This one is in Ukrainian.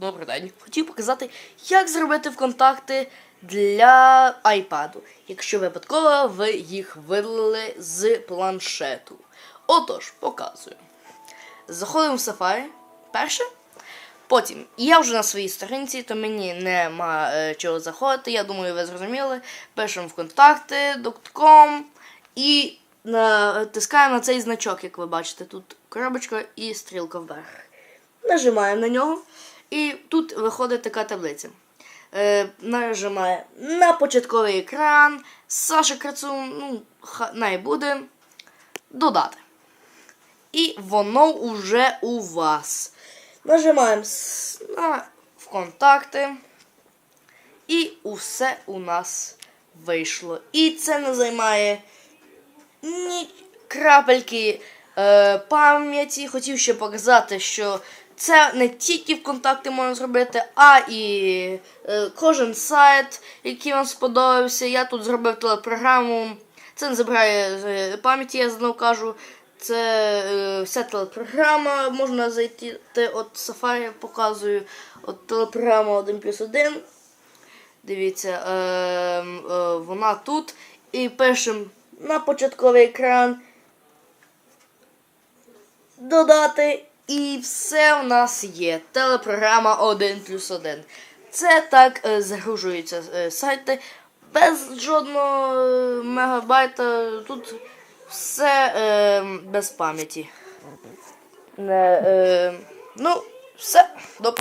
Добрий день. Хотів показати, як зробити вконтакти для iPad, якщо випадково ви їх видалили з планшету. Отож, показую. Заходимо в Safari. Перше. Потім, я вже на своїй сторінці, то мені нема е, чого заходити. Я думаю, ви зрозуміли. Пишемо вконтакти, дотком і натискаємо на цей значок, як ви бачите. Тут коробочка і стрілка вверх. Нажимаємо на нього, і тут виходить така таблиця. Е, нажимає на початковий екран. Саша Крацун, ну, ха- най буде. Додати. І воно вже у вас. Нажимаємо на вконтакти. І усе у нас вийшло. І це не займає ні крапельки е, пам'яті. Хотів ще показати, що це не тільки ВКонтакті можна зробити, а і е, кожен сайт, який вам сподобався. Я тут зробив телепрограму. Це не забирає е, пам'яті, я знову кажу. Це е, вся телепрограма. Можна зайти от Safari показую. От телепрограма 1 плюс 1. Дивіться, е, е, вона тут. І пишемо на початковий екран. Додати. І все в нас є. Телепрограма 1 плюс 1. Це так е, загружуються е, сайти без жодного е, мегабайта. Тут все е, без пам'яті. Не, е, ну, все. До.